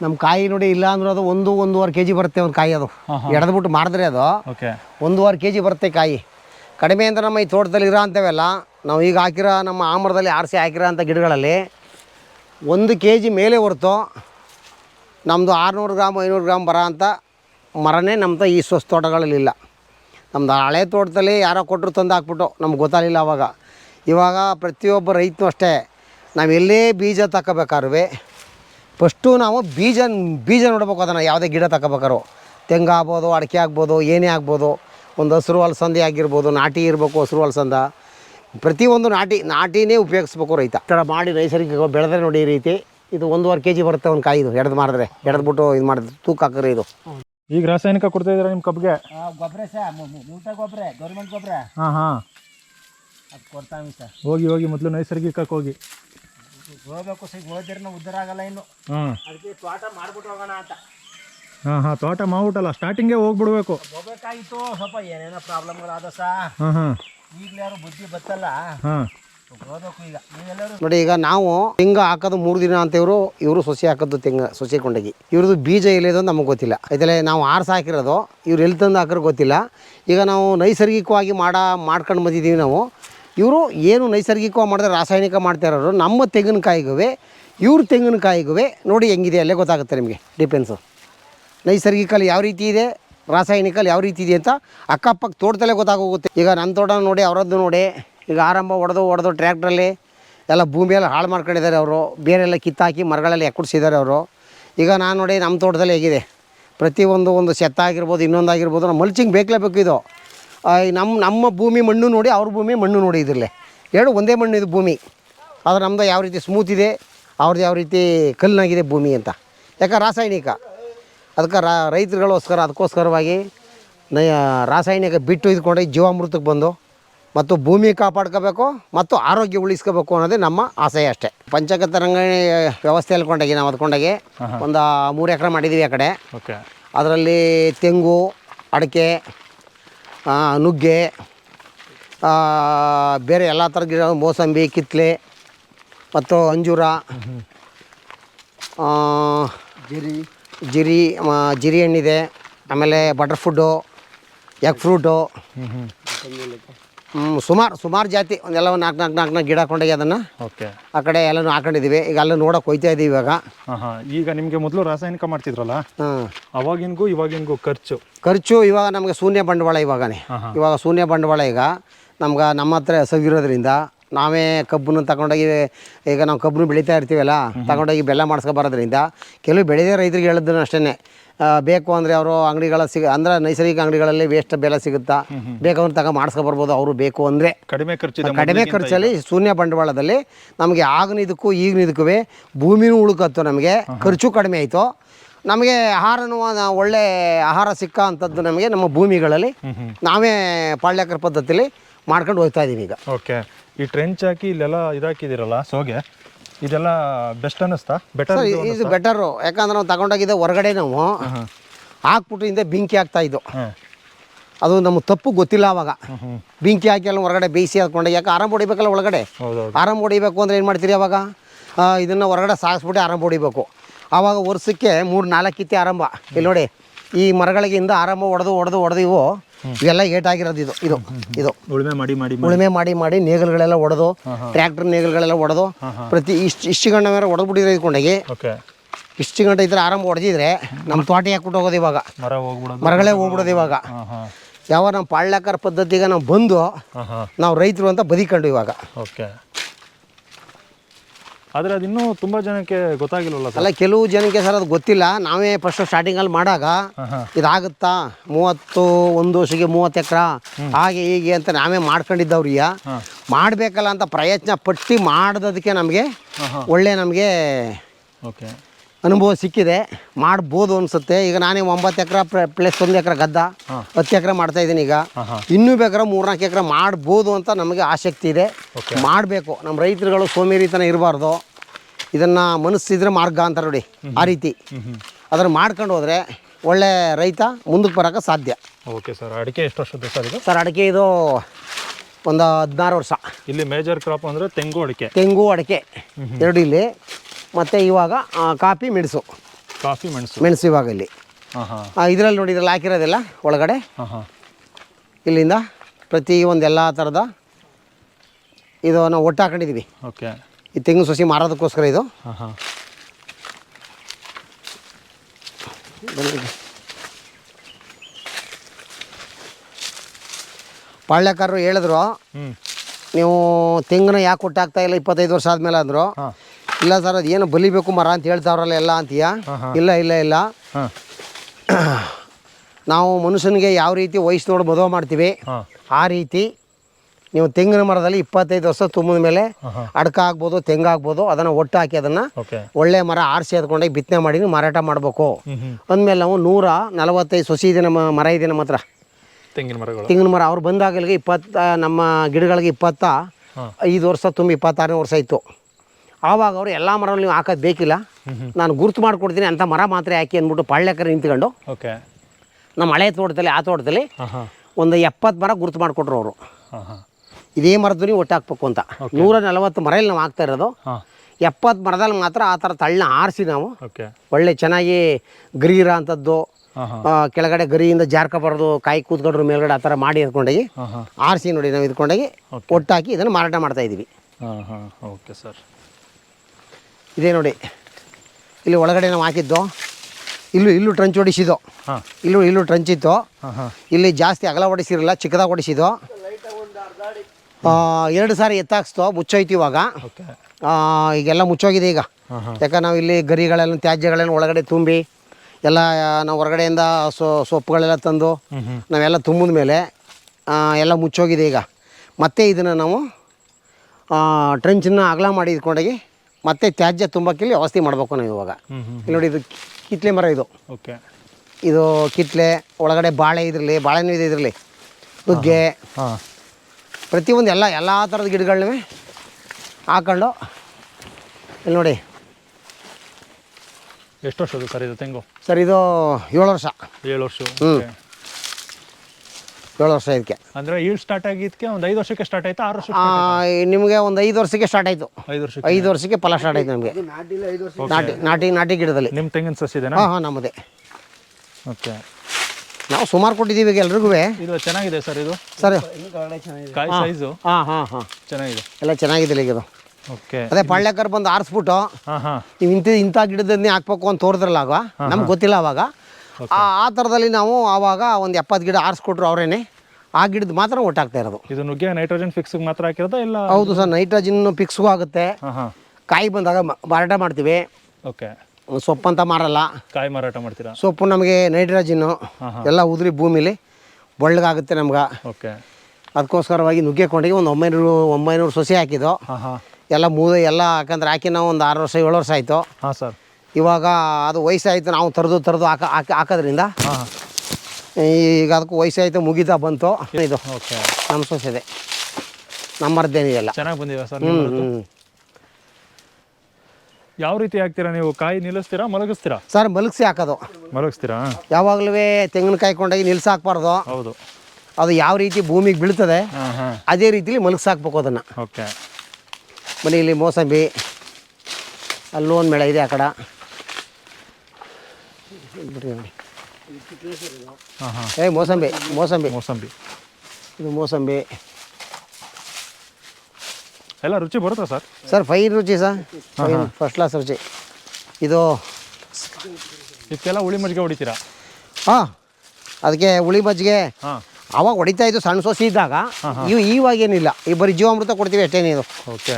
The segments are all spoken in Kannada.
ನಮ್ಮ ಕಾಯಿ ನೋಡಿ ಇಲ್ಲ ಅಂದ್ರೆ ಅದು ಒಂದು ಒಂದೂವರೆ ಕೆ ಜಿ ಬರುತ್ತೆ ಒಂದು ಕಾಯಿ ಅದು. ಎಡೆದ್ಬಿಟ್ಟು ಮಾಡಿದ್ರೆ ಅದು. ಓಕೆ. ಒಂದೂವರೆ ಕೆ ಜಿ ಬರುತ್ತೆ ಕಾಯಿ. ಕಡಿಮೆ ಅಂದ್ರೆ ನಮ್ಮ ಈ ತೋಟದಲ್ಲಿ ಇರೋ ಅಂಥವೆಲ್ಲ ನಾವು ಈಗ ಹಾಕಿರೋ ನಮ್ಮ ಆಮರದಲ್ಲಿ ಆರಿಸಿ ಹಾಕಿರೋ ಅಂಥ ಗಿಡಗಳಲ್ಲಿ ಒಂದು ಕೆ ಜಿ ಮೇಲೆ ಹೊರತು ನಮ್ಮದು ಆರುನೂರು ಗ್ರಾಮ್ ಐನೂರು ಗ್ರಾಮ್ ಬರೋ ಅಂಥ ಮರನೇ ನಮ್ಮದು ಈ ಸ್ವಸ್ಥ ತೋಟಗಳಲ್ಲಿ ಇಲ್ಲ. ನಮ್ದು ಹಳೆ ತೋಟದಲ್ಲಿ ಯಾರೋ ಕೊಟ್ಟರು ತಂದು ಹಾಕ್ಬಿಟ್ಟು ನಮ್ಗೆ ಗೊತ್ತಾಗಲಿಲ್ಲ ಅವಾಗ. ಇವಾಗ ಪ್ರತಿಯೊಬ್ಬ ರೈತನೂ ಅಷ್ಟೇ. ನಾವು ಎಲ್ಲೇ ಬೀಜ ತಗೋಬೇಕಾದ್ರೆ ಫಸ್ಟು ನಾವು ಬೀಜ ಬೀಜ ನೋಡ್ಬೇಕು ಅದನ್ನು ಯಾವುದೇ ಗಿಡ ತಗೋಬೇಕಾರು ತೆಂಗು ಆಗ್ಬೋದು ಅಡಿಕೆ ಆಗ್ಬೋದು ಏನೇ ಆಗ್ಬೋದು. ಒಂದು ಹಸಿರು ಅಲಸಂದೆ ಆಗಿರ್ಬೋದು ನಾಟಿ ಇರಬೇಕು ಹಸಿರು ಅಲಸಂದ ಪ್ರತಿಯೊಂದು ನಾಟಿ ನಾಟಿನೇ ಉಪಯೋಗಿಸ್ಬೇಕು ರೈತ. ಈ ಥರ ಮಾಡಿ ನೈಸರ್ಗಿಕ ಬೆಳೆದ್ರೆ ನೋಡಿ ಈ ರೀತಿ. ಇದು ಒಂದೂವರೆ ಕೆ ಜಿ ಬರುತ್ತೆ ಒಂದು ಕಾಯಿದು ಎಡ್ದು ಮಾಡಿದ್ರೆ ಎಡ್ದ್ಬಿಟ್ಟು ಇದು ಮಾಡಿದ್ರೆ ತೂಕ ಹಾಕಿದ್ರೆ ಇದು. ಈಗ ರಾಸಾಯನಿಕ ಕೊಡ್ತಾ ಇದ್ದಾರೆ ನಿಮ್ಮ ಕಬ್ಬಿಗೆ ಗೊಬ್ಬರ ಸರ್ ಊಟ ಗೊಬ್ಬರ ಗೌರ್ಮೆಂಟ್ ಗೊಬ್ಬರ ಹಾಂ ಹಾಂ. ಅದು ಕೊಡ್ತಾವೆ ಸರ್. ಹೋಗಿ ಹೋಗಿ ಮೊದಲು ನೈಸರ್ಗಿಕಕ್ಕೆ ಹೋಗಿ. ಹೋಗ್ಬೇಕು ಸಿಗ್ ಹೋದ್ರೆ ಉದ್ದಾರ ಆಗಲ್ಲ ಇನ್ನು. ಹಾಂ. ಅದಕ್ಕೆ ತೋಟ ಮಾಡ್ಬಿಟ್ಟು ಹೋಗೋಣ ಅಂತ. ಹಾಂ ಹಾಂ ತೋಟ ಮಾಡ್ಬಿಟ್ಟಲ್ಲ ಸ್ಟಾರ್ಟಿಂಗೇ ಹೋಗ್ಬಿಡ್ಬೇಕು. ಹೋಗ್ಬೇಕಾಗಿತ್ತು ಸ್ವಲ್ಪ ಏನೇನೋ ಪ್ರಾಬ್ಲಮ್ಗಳಾದ ಸಾ ಹಾಂ ಹಾಂ. ಈಗಲೇ ಯಾರು ಬುದ್ಧಿ ಬತ್ತಲ್ಲ. ಹಾಂ. ಹೋಗ್ಬೇಕು ಈಗ. ನೀವೆಲ್ಲರೂ ನೋಡಿ ಈಗ ನಾವು ತೆಂಗ ಹಾಕೋದು ಮೂರು ದಿನ ಅಂತ ಇವರು ಇವರು ಸೊಸೆ ಹಾಕೋದು ತೆಂಗ ಸೊಸೆ ಕೊಂಡಗಿ. ಇವ್ರದ್ದು ಬೀಜ ಎಲ್ಲಿದೆ ಅಂತ ನಮಗೆ ಗೊತ್ತಿಲ್ಲ. ಇದೆಲ್ಲ ನಾವು ಆರ್ಸ ಹಾಕಿರೋದು ಇವ್ರು ಎಲ್ಲಿ ತಂದು ಹಾಕಿರೋ ಗೊತ್ತಿಲ್ಲ. ಈಗ ನಾವು ನೈಸರ್ಗಿಕವಾಗಿ ಮಾಡ ಮಾಡ್ಕೊಂಡು ಬಂದಿದ್ದೀವಿ ನಾವು. ಇವರು ಏನು ನೈಸರ್ಗಿಕವಾಗಿ ಮಾಡಿದ್ರೆ ರಾಸಾಯನಿಕ ಮಾಡ್ತಾ ಇರೋರು, ನಮ್ಮ ತೆಂಗಿನಕಾಯಿಗೂ ಇವ್ರ ತೆಂಗಿನಕಾಯಿಗೂ ನೋಡಿ ಹೆಂಗಿದೆ ಅಲ್ಲೇ ಗೊತ್ತಾಗುತ್ತೆ ನಿಮಗೆ ಡಿಪೆನ್ಸು ನೈಸರ್ಗಿಕಲ್ಲಿ ಯಾವ ರೀತಿ ಇದೆ, ರಾಸಾಯನಿಕಲ್ಲಿ ಯಾವ ರೀತಿ ಇದೆ ಅಂತ ಅಕ್ಕಪಕ್ಕ ತೋಟದಲ್ಲೇ ಗೊತ್ತಾಗೋಗುತ್ತೆ. ಈಗ ನನ್ನ ತೋಟ ನೋಡಿ, ಅವರದ್ದು ನೋಡಿ, ಈಗ ಆರಂಭ ಹೊಡೆದು ಹೊಡೆದು ಟ್ರ್ಯಾಕ್ಟ್ರಲ್ಲಿ ಎಲ್ಲ ಭೂಮಿಯೆಲ್ಲ ಹಾಳು ಮಾಡ್ಕೊಂಡಿದ್ದಾರೆ ಅವರು, ಬೇರೆಲ್ಲ ಕಿತ್ತಾಕಿ ಮರಗಳೆಲ್ಲ ಎಕ್ಕುಡ್ಸಿದ್ದಾರೆ ಅವರು. ಈಗ ನಾನು ನೋಡಿ ನಮ್ಮ ತೋಟದಲ್ಲಿ ಹೇಗಿದೆ, ಪ್ರತಿಯೊಂದು ಒಂದು ಸೆತ್ತಾಗಿರ್ಬೋದು ಇನ್ನೊಂದಾಗಿರ್ಬೋದು ಮಲ್ಚಿಂಗ್ ಬೇಕಲೇಬೇಕು ಇದು. ನಮ್ಮ ನಮ್ಮ ಭೂಮಿ ಮಣ್ಣು ನೋಡಿ ಅವ್ರ ಭೂಮಿ ಮಣ್ಣು ನೋಡಿ ಇದರಲ್ಲಿ. ಎರಡು ಒಂದೇ ಮಣ್ಣು ಇದು ಭೂಮಿ. ಆದರೆ ನಮ್ಮದು ಯಾವ ರೀತಿ ಸ್ಮೂತ್ ಇದೆ ಅವ್ರದ್ದು ಯಾವ ರೀತಿ ಕಲ್ಲಾಗಿದೆ ಭೂಮಿ ಅಂತ. ಯಾಕೆ ರಾಸಾಯನಿಕ? ಅದಕ್ಕೆ ರಾ ರೈತರುಗಳೋಸ್ಕರ ಅದಕ್ಕೋಸ್ಕರವಾಗಿ ನಯ ರಾಸಾಯನಿಕ ಬಿಟ್ಟು ಇದ್ಕೊಂಡು ಜೀವಾಮೃತಕ್ಕೆ ಬಂದು ಮತ್ತು ಭೂಮಿ ಕಾಪಾಡ್ಕೋಬೇಕು ಮತ್ತು ಆರೋಗ್ಯ ಉಳಿಸ್ಕೋಬೇಕು ಅನ್ನೋದೇ ನಮ್ಮ ಆಸೆ ಅಷ್ಟೇ. ಪಂಚಗತ ರಂಗಣಿ ವ್ಯವಸ್ಥೆ ಹೇಳ್ಕೊಂಡಾಗಿ ನಾವು ಅದ್ಕೊಂಡಾಗಿ ಒಂದು ಮೂರು ಎಕರೆ ಮಾಡಿದ್ದೀವಿ ಆ ಕಡೆ. ಅದರಲ್ಲಿ ತೆಂಗು ಅಡಿಕೆ ನುಗ್ಗೆ ಬೇರೆ ಎಲ್ಲ ಥರ ಗಿಡ ಮೋಸಂಬಿ ಕಿತ್ಲೆ ಮತ್ತು ಅಂಜೂರ ಜಿರಿ. ಜಿರಿ ಜಿರಿ ಹಣ್ಣಿದೆ ಆಮೇಲೆ ಬಟರ್ ಫುಡ್ಡು ಎಗ್ ಫ್ರೂಟು ಸುಮಾರು ಸುಮಾರು ಜಾತಿ ಒಂದೆಲ್ಲ ಒಂದು ನಾಲ್ಕು ನಾಲ್ಕು ನಾಲ್ಕು ನಾಲ್ಕು ಗಿಡ ಹಾಕೊಂಡಾಗಿ ಅದನ್ನು ಓಕೆ. ಆ ಕಡೆ ಎಲ್ಲನೂ ಹಾಕೊಂಡಿದ್ದೀವಿ ಈಗ ಅಲ್ಲೂ ನೋಡೋಕೆ ಹೋಯ್ತಾ ಇದ್ದೀವಿ ಇವಾಗ. ಈಗ ನಿಮಗೆ ಮೊದಲು ರಾಸಾಯನಿಕ ಮಾಡ್ತಿದ್ರಲ್ಲ? ಹಾಂ. ಅವಾಗಿನ್ಗೂ ಇವಾಗಿನ್ಗೂ ಖರ್ಚು. ಖರ್ಚು ಇವಾಗ ನಮಗೆ ಶೂನ್ಯ ಬಂಡವಾಳ ಇವಾಗನೇ. ಇವಾಗ ಶೂನ್ಯ ಬಂಡವಾಳ ಈಗ ನಮ್ಗೆ ನಮ್ಮ ಹತ್ರ ಹಸಗಿರೋದ್ರಿಂದ ನಾವೇ ಕಬ್ಬನ್ನು ತಗೊಂಡೋಗಿ ಈಗ ನಾವು ಕಬ್ಬನ್ನು ಬೆಳೀತಾ ಇರ್ತೀವಲ್ಲ ತಗೊಂಡೋಗಿ ಬೆಲ್ಲ ಮಾಡ್ಸ್ಕೊ ಬರೋದ್ರಿಂದ ಕೆಲವು ಬೆಳೆದೇ ರೈತರಿಗೆ ಹೇಳಿದ್ರು ಅಷ್ಟೇ ಬೇಕು ಅಂದರೆ ಅವರು ಅಂಗಡಿಗಳ ಸಿಗ ಅಂದ್ರೆ ನೈಸರ್ಗಿಕ ಅಂಗಡಿಗಳಲ್ಲಿ ವೇಸ್ಟ್ ಬೆಲೆ ಸಿಗುತ್ತಾ ಬೇಕಂದ್ರೆ ತಗೊಂಡು ಮಾಡಿಸ್ಕೊ ಬರ್ಬೋದು ಅವರು ಬೇಕು ಅಂದರೆ. ಕಡಿಮೆ ಖರ್ಚು ಕಡಿಮೆ ಖರ್ಚಲ್ಲಿ ಶೂನ್ಯ ಬಂಡವಾಳದಲ್ಲಿ ನಮಗೆ ಆಗಿನ ಇದಕ್ಕೂ ಈಗಿನ ಇದಕ್ಕೂ ಭೂಮಿನೂ ಉಳುಕತ್ತು ನಮಗೆ ಖರ್ಚು ಕಡಿಮೆ ಆಯಿತು. ನಮಗೆ ಆಹಾರನೂ ಒಳ್ಳೆ ಆಹಾರ ಸಿಕ್ಕ ಅಂಥದ್ದು ನಮಗೆ ನಮ್ಮ ಭೂಮಿಗಳಲ್ಲಿ ನಾವೇ ಪಾಳ್ಯಕರ ಪದ್ಧತಿಲಿ ಮಾಡ್ಕೊಂಡು ಹೋಗ್ತಾ ಇದ್ದೀವಿ ಈಗ. ಓಕೆ. ಈ ಟ್ರೆಂಚ್ ಹಾಕಿ ಇಲ್ಲೆಲ್ಲ ಇದಾಕಿದಿರಲ್ಲ ಸೋಗೆ? ಇದೆಲ್ಲ ಬೆಸ್ಟ್ ಅನ್ನಿಸ್ತಾ? ಬೆಟರ್ ಸರ್ ಇದು ಬೆಟರು ಯಾಕಂದ್ರೆ ನಾವು ತಗೊಂಡೋಗಿದ್ದೆ ಹೊರಗಡೆ ನಾವು. ಹಾಕ್ಬಿಟ್ಟು ಹಿಂದೆ ಬೆಂಕಿ ಹಾಕ್ತಾ ಇದ್ದು. ಅದು ನಮ್ಗೆ ತಪ್ಪು ಗೊತ್ತಿಲ್ಲ ಅವಾಗ. ಬೆಂಕಿ ಹಾಕಿ ಎಲ್ಲ ಹೊರಗಡೆ ಬೇಯಿಸಿ ಹಾಕೊಂಡು. ಯಾಕೆ ಆರಾಮ್ ಹೊಡಿಬೇಕಲ್ಲ ಒಳಗಡೆ? ಆರಾಮ ಆರಾಮ್ ಹೊಡಿಬೇಕು ಅಂದ್ರೆ ಏನು ಮಾಡ್ತೀರಿ ಅವಾಗ? ಇದನ್ನು ಹೊರಗಡೆ ಸಾಗಿಸ್ಬಿಟ್ಟು ಆರಾಮ್ ಹೊಡಿಬೇಕು. ಆವಾಗ ವರ್ಷಕ್ಕೆ ಮೂರು ನಾಲ್ಕು ಕಿತ್ತಿ ಆರಂಭ. ಇಲ್ಲಿ ನೋಡಿ ಈ ಮರಗಳಿಗಿಂದ ಆರಂಭ ಹೊಡೆದು ಹೊಡೆದು ಹೊಡೆದು ಇವು. ಇವೆಲ್ಲ ಏಟಾಗಿರೋದು ಇದು ಇದು ಇದು. ಉಳುಮೆ ಮಾಡಿ ಮಾಡಿ ಉಳುಮೆ ಮಾಡಿ ಮಾಡಿ ನೇಗಲ್ಗಳೆಲ್ಲ ಒಡೆದು ಟ್ರ್ಯಾಕ್ಟರ್ ನೇಗಲ್ಗಳೆಲ್ಲ ಒಡೆದು ಪ್ರತಿ ಇಷ್ಟು ಇಷ್ಟು ಗಂಟೆ ಮೇಲೆ ಹೊಡೆದ್ಬಿಟ್ಟಿದ್ರೆ ಇದ್ಕೊಂಡಾಗಿ ಓಕೆ. ಇಷ್ಟು ಗಂಟೆ ಇದ್ರೆ ಆರಂಭ ಹೊಡೆದಿದ್ರೆ ನಮ್ಮ ತೋಟ ಹಾಕ್ಬಿಟ್ಟು ಹೋಗೋದು ಇವಾಗ. ಮರ ಹೋಗ್ಬಿಡೋದು. ಮರಗಳೇ ಹೋಗ್ಬಿಡೋದು ಇವಾಗ. ಯಾವ ನಮ್ಮ ಪಾಳ್ಯಕರ ಪದ್ಧತಿಗೆ ನಾವು ಬಂದು ನಾವು ರೈತರು ಅಂತ ಬದಿಕೊಂಡು ಇವಾಗ. ಓಕೆ. ಆದರೆ ಅದಿನ್ನೂ ತುಂಬ ಜನಕ್ಕೆ ಗೊತ್ತಾಗಿಲ್ವಲ್ಲ ಸರ್. ಅಲ್ಲ ಕೆಲವು ಜನಕ್ಕೆ ಸರ್ ಅದು ಗೊತ್ತಿಲ್ಲ. ನಾವೇ ಫಸ್ಟ್ ಸ್ಟಾರ್ಟಿಂಗಲ್ಲಿ ಮಾಡಾಗ ಇದಾಗುತ್ತಾ? ಮೂವತ್ತು ಒಂದು ವರ್ಷಕ್ಕೆ ಮೂವತ್ತು ಎಕ್ರ? ಹಾಗೆ ಹೀಗೆ ಅಂತ ನಾವೇ ಮಾಡ್ಕೊಂಡಿದ್ದವ್ರಿಯ ಮಾಡಬೇಕಲ್ಲ ಅಂತ ಪ್ರಯತ್ನ ಪಟ್ಟು ಮಾಡಿದದಕ್ಕೆ ನಮಗೆ ಒಳ್ಳೆ ನಮಗೆ ಓಕೆ ಅನುಭವ ಸಿಕ್ಕಿದೆ ಮಾಡ್ಬೋದು ಅನಿಸುತ್ತೆ. ಈಗ ನಾನೇ ಒಂಬತ್ತು ಎಕರೆ ಪ್ಲಸ್ ಒಂದು ಎಕರೆ ಗದ್ದ ಹತ್ತು ಎಕರೆ ಮಾಡ್ತಾ ಇದ್ದೀನಿ ಈಗ. ಇನ್ನೂ ಬೇಕಾದ್ರೆ ಮೂರ್ನಾಲ್ಕು ಎಕರೆ ಮಾಡ್ಬೋದು ಅಂತ ನಮಗೆ ಆಸಕ್ತಿ ಇದೆ. ಮಾಡಬೇಕು. ನಮ್ಮ ರೈತರುಗಳು ಸೋಮೇರಿತನ ಇರಬಾರ್ದು. ಇದನ್ನು ಮನಸ್ಸಿದ್ರೆ ಮಾರ್ಗ ಅಂತ ನೋಡಿ ಆ ರೀತಿ. ಅದನ್ನು ಮಾಡ್ಕೊಂಡು ಹೋದರೆ ಒಳ್ಳೆ ರೈತ ಮುಂದಕ್ಕೆ ಬರೋಕ್ಕೆ ಸಾಧ್ಯ. ಓಕೆ ಸರ್ ಅಡಿಕೆ ಎಷ್ಟು ವರ್ಷದ ಸರ್ ಇದು? ಸರ್ ಅಡಿಕೆ ಇದು ಒಂದು ಹದಿನಾರು ವರ್ಷ. ಇಲ್ಲಿ ಮೇಜರ್ ಕ್ರಾಪ್ ಅಂದರೆ ತೆಂಗು ಅಡಿಕೆ. ತೆಂಗು ಅಡಿಕೆ. ಎರಡು ಇಲ್ಲಿ. ಮತ್ತು ಇವಾಗ ಕಾಫಿ ಮೆಣಸು. ಕಾಫಿ ಮೆಣಸು. ಮೆಣಸು ಇವಾಗ ಇಲ್ಲಿ. ಇದ್ರಲ್ಲಿ ನೋಡಿ ಇದ್ರಲ್ಲಿ ಹಾಕಿರೋದಿಲ್ಲ ಒಳಗಡೆ. ಇಲ್ಲಿಂದ ಪ್ರತಿ ಒಂದು ಎಲ್ಲ ಥರದ ಇದು ನಾವು ಒಟ್ಟು ಹಾಕೊಂಡಿದ್ದೀವಿ ಓಕೆ. ಈ ತೆಂಗು ಸಸಿ ಮಾರೋದಕ್ಕೋಸ್ಕರ ಇದು. ಪಾಳ್ಯಕಾರರು ಹೇಳಿದ್ರು ನೀವು ತೆಂಗನ್ನು ಯಾಕೆ ಒಟ್ಟಾಗ್ತಾ ಇಲ್ಲ ಇಪ್ಪತ್ತೈದು ವರ್ಷ ಆದಮೇಲೆ ಅಂದರು. ಇಲ್ಲ ಸರ್ ಅದೇನು ಏನು ಬಲಿಬೇಕು ಮರ ಅಂತ ಹೇಳ್ತಾವ್ರಲ್ಲ ಎಲ್ಲ ಅಂತೀಯಾ? ಇಲ್ಲ ಇಲ್ಲ ಇಲ್ಲ. ನಾವು ಮನುಷ್ಯನಿಗೆ ಯಾವ ರೀತಿ ವಯಸ್ಸು ನೋಡಿ ಮದುವೆ ಮಾಡ್ತೀವಿ ಆ ರೀತಿ ನೀವು ತೆಂಗಿನ ಮರದಲ್ಲಿ ಇಪ್ಪತ್ತೈದು ವರ್ಷ ತುಂಬಿದ ಮೇಲೆ ಅಡ್ಕ ಆಗ್ಬೋದು ತೆಂಗು ಆಗ್ಬೋದು ಅದನ್ನು ಒಟ್ಟು ಹಾಕಿ ಅದನ್ನು ಒಳ್ಳೆ ಮರ ಆರಿಸಿ ಎತ್ಕೊಂಡೋಗಿ ಬಿತ್ತನೆ ಮಾಡಿ ಮಾರಾಟ ಮಾಡಬೇಕು. ಅಂದಮೇಲೆ ನಾವು ನೂರ ನಲವತ್ತೈದು ಸೊಸಿ ಇದೆ ನಮ್ಮ ಮರ ಇದೆ ನಮ್ಮ ಹತ್ರ. ತೆಂಗಿನ ಮರ ತೆಂಗಿನ ಮರ ಅವ್ರು ಬಂದಾಗಲಿಗೆ ಇಪ್ಪತ್ತ ನಮ್ಮ ಗಿಡಗಳಿಗೆ ಇಪ್ಪತ್ತ ಐದು ವರ್ಷ ತುಂಬಿ ಇಪ್ಪತ್ತಾರನೇ ವರ್ಷ ಇತ್ತು ಆವಾಗ ಅವರು ಎಲ್ಲ ಮರಗಳು ನೀವು ಹಾಕೋದು ಬೇಕಿಲ್ಲ. ನಾನು ಗುರುತು ಮಾಡಿಕೊಡ್ತೀನಿ ಅಂಥ ಮರ ಮಾತ್ರ ಹಾಕಿ ಅಂದ್ಬಿಟ್ಟು ಪಳ್ಳೆಕರ ನಿಂತ್ಕೊಂಡು. ಓಕೆ. ನಮ್ಮ ಹಳೆ ತೋಟದಲ್ಲಿ ಆ ತೋಟದಲ್ಲಿ ಒಂದು ಎಪ್ಪತ್ತು ಮರ ಗುರುತು ಮಾಡಿಕೊಟ್ರು ಅವರು. ಇದೇ ಮರದ್ದು ನೀವು ಒಟ್ಟು ಹಾಕ್ಬೇಕು ಅಂತ. ನೂರ ನಲವತ್ತು ಮರಲ್ಲಿ ನಾವು ಹಾಕ್ತಾ ಇರೋದು. ಎಪ್ಪತ್ತು ಮರದಲ್ಲಿ ಮಾತ್ರ ಆ ಥರ ತಳ್ಳನ ಆರಿಸಿ ನಾವು. ಒಳ್ಳೆ ಚೆನ್ನಾಗಿ ಇರೋ ಅಂಥದ್ದು ಕೆಳಗಡೆ ಗರಿಯಿಂದ ಜಾರ್ಕ ಬರೋದು ಕಾಯಿ ಕೂತ್ಕೊಂಡ್ರು ಮೇಲ್ಗಡೆ ಆ ಥರ ಮಾಡಿ ಇದ್ಕೊಂಡೋಗಿ ಆರಿಸಿ ನೋಡಿ ನಾವು ಇದ್ಕೊಂಡೋಗಿ ಒಟ್ಟಾಕಿ ಇದನ್ನು ಮಾರಾಟ ಮಾಡ್ತಾ ಇದ್ದೀವಿ. Okay sir. ಇದೇ ನೋಡಿ. ಇಲ್ಲಿ ಒಳಗಡೆ ನಾವು ಹಾಕಿದ್ದು. ಇಲ್ಲೂ ಇಲ್ಲೂ ಟ್ರಂಚ್ ಹೊಡಿಸಿದ್ದು ಇಲ್ಲೂ ಇಲ್ಲೂ ಟ್ರಂಚ್ ಇತ್ತು. ಇಲ್ಲಿ ಜಾಸ್ತಿ ಅಗಲ ಹೊಡಿಸಿರಲ್ಲ ಚಿಕ್ಕದಾಗ ಹೊಡಿಸಿದ್ದು ಎರಡು ಸಾರಿ ಎತ್ತಾಕ್ಸ್ತು ಮುಚ್ಚೋಯ್ತು ಇವಾಗ. ಈಗೆಲ್ಲ ಮುಚ್ಚೋಗಿದೆ ಈಗ. ಯಾಕಂದ್ರೆ ನಾವು ಇಲ್ಲಿ ಗರಿಗಳೆಲ್ಲ ತ್ಯಾಜ್ಯಗಳೆಲ್ಲ ಒಳಗಡೆ ತುಂಬಿ ಎಲ್ಲ ನಾವು ಹೊರಗಡೆಯಿಂದ ಸೊ ಸೊಪ್ಪುಗಳೆಲ್ಲ ತಂದು ನಾವೆಲ್ಲ ತುಂಬಿದ ಮೇಲೆ ಎಲ್ಲ ಮುಚ್ಚೋಗಿದೆ ಈಗ. ಮತ್ತೆ ಇದನ್ನು ನಾವು ಟ್ರೆಂಚನ್ನ ಅಗಲ ಮಾಡಿ ಇದ್ಕೊಂಡೋಗಿ ಮತ್ತೆ ತ್ಯಾಜ್ಯ ತುಂಬಕ್ಕಿಲ್ಲಿ ವ್ಯವಸ್ಥೆ ಮಾಡಬೇಕು ನಾವು ಇವಾಗ. ಹ್ಞೂ ಹ್ಞೂ ಇಲ್ಲಿ ನೋಡಿ ಇದು ಕಿತ್ಲೆ ಮರ ಇದು. ಓಕೆ. ಇದು ಕಿತ್ಲೆ ಒಳಗಡೆ ಬಾಳೆ ಇದ್ರಲ್ಲಿ ಬಾಳೆನೂ ಇದೆ ಇದರಲ್ಲಿ. ನುಗ್ಗೆ ಹಾಂ ಪ್ರತಿಯೊಂದು ಎಲ್ಲ ಎಲ್ಲ ಥರದ ಗಿಡಗಳನ್ನೂ ಹಾಕೊಂಡು ಇಲ್ಲಿ ನೋಡಿ. ಎಷ್ಟು ವರ್ಷದ್ದು ಸರ್ ಇದು ತೆಂಗು? ಸರ್ ಇದು ಏಳು ವರ್ಷ. ಏಳು ವರ್ಷ. ಹ್ಮ್. ಏಳು ವರ್ಷ ಇದಕ್ಕೆ. ಅಂದರೆ ಈಳ್ ಸ್ಟಾರ್ಟ್ ಆಗಿದ್ದಕ್ಕೆ ಒಂದು ಐದು ವರ್ಷಕ್ಕೆ ಸ್ಟಾರ್ಟ್ ಆಯ್ತು ಆರು ವರ್ಷ ನಿಮಗೆ ಒಂದು ಐದು ವರ್ಷಕ್ಕೆ ಸ್ಟಾರ್ಟ್ ಆಯಿತು. ಐದು ವರ್ಷಕ್ಕೆ. ಐದು ವರ್ಷಕ್ಕೆ ಫಲ ಸ್ಟಾರ್ಟ್ ಆಯ್ತು ನಮಗೆ. ನಾಟಿ ನಾಟಿ ನಾಟಿ ಗಿಡದಲ್ಲಿ. ನಿಮ್ಮ ತೆಂಗಿನ ಸಸಿ ಇದೆನಾ? ಹಾಂ ಹಾಂ ನಮ್ಮದೇ. ಓಕೆ ನಾವು ಸುಮಾರು ಕೊಟ್ಟಿದ್ದೀವಿ ಈಗ ಎಲ್ರಿಗೂ. ಇದು ಚೆನ್ನಾಗಿದೆ ಸರ್ ಇದು? ಸರ್ ಕಾಯಿ ಸೈಜು ಹಾಂ ಹಾಂ ಹಾಂ. ಚೆನ್ನಾಗಿದೆ. ಎಲ್ಲ ಚೆನ್ನಾಗಿದೆ ಈಗ ಇದು. ಓಕೆ ಅದೇ ಪಳ್ಳೆಕರ್ ಬಂದು ಆರಿಸ್ಬಿಟ್ಟು ಹಾಂ ಹಾಂ. ನೀವು ಇಂಥ ಇಂಥ ಗಿಡದನ್ನೇ ಹಾಕ್ಬೇಕು ಅಂತ ತೋರಿದ್ರಲ್ಲ ಆಗ ನಮ್ಗೆ ಗೊತ್ತಿಲ್ಲ ಅವಾಗ ಆ ಥರದಲ್ಲಿ ನಾವು ಆವಾಗ ಒಂದು ಎಪ್ಪತ್ತು ಗಿಡ ಆರಿಸ್ಕೊಟ್ರು ಅವರೇನೆ. ಆ ಗಿಡದ ಮಾತ್ರ ಒಟ್ಟಾಗ್ತಾ ಇರೋದು. ಇದು ನುಗ್ಗೆ ನೈಟ್ರೋಜನ್ ಫಿಕ್ಸ್ ಮಾತ್ರ ಹಾಕಿರೋದು ಇಲ್ಲ ಹೌದು ಸರ್ ನೈಟ್ರೋಜನ್ ಫಿಕ್ಸ್ಗೂ ಆಗುತ್ತೆ. ಕಾಯಿ ಬಂದಾಗ ಮಾರಾಟ ಮಾಡ್ತೀವಿ. ಓಕೆ ಸೊಪ್ಪು ಅಂತ ಮಾರಲ್ಲ. ಕಾಯಿ ಮಾರಾಟ ಮಾಡ್ತೀರಾ? ಸೊಪ್ಪು ನಮಗೆ ನೈಟ್ರೋಜನ್ನು ಎಲ್ಲ ಉದುರಿ ಭೂಮಿಲಿ ಒಳ್ಳಗಾಗುತ್ತೆ ನಮ್ಗೆ. ಓಕೆ ಅದಕ್ಕೋಸ್ಕರವಾಗಿ ನುಗ್ಗೆ ಕೊಂಡಿಗೆ ಒಂದು ಒಂಬೈನೂರು ಒಂಬೈನೂರು ಸೊಸೆ ಹಾಕಿದ್ದು. ಎಲ್ಲ ಮೂರು ಎಲ್ಲ ಯಾಕಂದ್ರೆ ಹಾಕಿ ನಾವು ಒಂದು ಆರು ವರ್ಷ ಏಳು ವರ್ಷ ಆಯಿತು. ಹಾಂ ಸರ್. ಇವಾಗ ಅದು ವಯಸ್ಸಾಯ್ತು ನಾವು ತರದು ತರದು ಹಾಕ ಹಾಕಿ ಹಾಕೋದ್ರಿಂದ ಈಗ ಅದಕ್ಕೂ ವಯಸ್ಸಾಯ್ತು ಮುಗಿತಾ ಬಂತು. ಇದು ಓಕೆ. ನಮ್ಮ ಸೊಸೆದೆ. ನಮ್ಮರ್ದೇನಿದೆಲ್ಲ ಚೆನ್ನಾಗಿ ಬಂದಿದೆ ಸರ್ ಹ್ಞೂ ಹ್ಞೂ ಯಾವ ರೀತಿ ಹಾಕ್ತೀರಾ ನೀವು? ಕಾಯಿ ನಿಲ್ಲಿಸ್ತೀರಾ ಮಲಗಿಸ್ತೀರಾ? ಸರ್ ಮಲಗಿಸಿ ಹಾಕೋದು. ಮಲಗಿಸ್ತೀರಾ? ಯಾವಾಗಲೂ ತೆಂಗಿನಕಾಯಿ ಕೊಂಡೋಗಿ ನಿಲ್ಸಿ ಹಾಕ್ಬಾರ್ದು ಹೌದು. ಅದು ಯಾವ ರೀತಿ ಭೂಮಿಗೆ ಬೀಳ್ತದೆ ಅದೇ ರೀತಿಲಿ ಮಲಗಿಸಾಕ್ಬೇಕು ಅದನ್ನು. ಓಕೆ. ಮನೆಯಲ್ಲಿ ಇಲ್ಲಿ ಮೋಸಂಬಿ ಅಲ್ಲೂ ಒಂದು ಮೇಳ ಇದೆ ಆ ಕಡೆ. ಬಿಡ್ರಿ ನೋಡಿ. ಹಾಂ ಹಾಂ ಏ ಮೋಸಂಬಿ ಮೋಸಂಬಿ. ಮೋಸಂಬಿ. ಇದು ಮೋಸಂಬಿ. ಎಲ್ಲ ರುಚಿ ಬರುತ್ತಾ ಸರ್? ಸರ್ ಫೈನ್ ರುಚಿ ಸರ್. ಫೈನ್ ಫಸ್ಟ್ ಕ್ಲಾಸ್ ರುಚಿ. ಇದು ಇದಕ್ಕೆಲ್ಲ ಹುಳಿ ಮಜ್ಜಿಗೆ ಹೊಡಿತೀರಾ? ಹಾಂ ಅದಕ್ಕೆ ಹುಳಿ ಮಜ್ಜಿಗೆ ಹಾಂ. ಅವಾಗ ಹೊಡಿತಾ ಇದ್ದು ಸಣ್ಣ ಸೋಸಿ ಇದ್ದಾಗ ಇವು ಇವಾಗ ಏನಿಲ್ಲ ಈ ಬರೀ ಜೀವಾಮೃತ ಕೊಡ್ತೀವಿ ಅಷ್ಟೇ ಇದು. ಓಕೆ.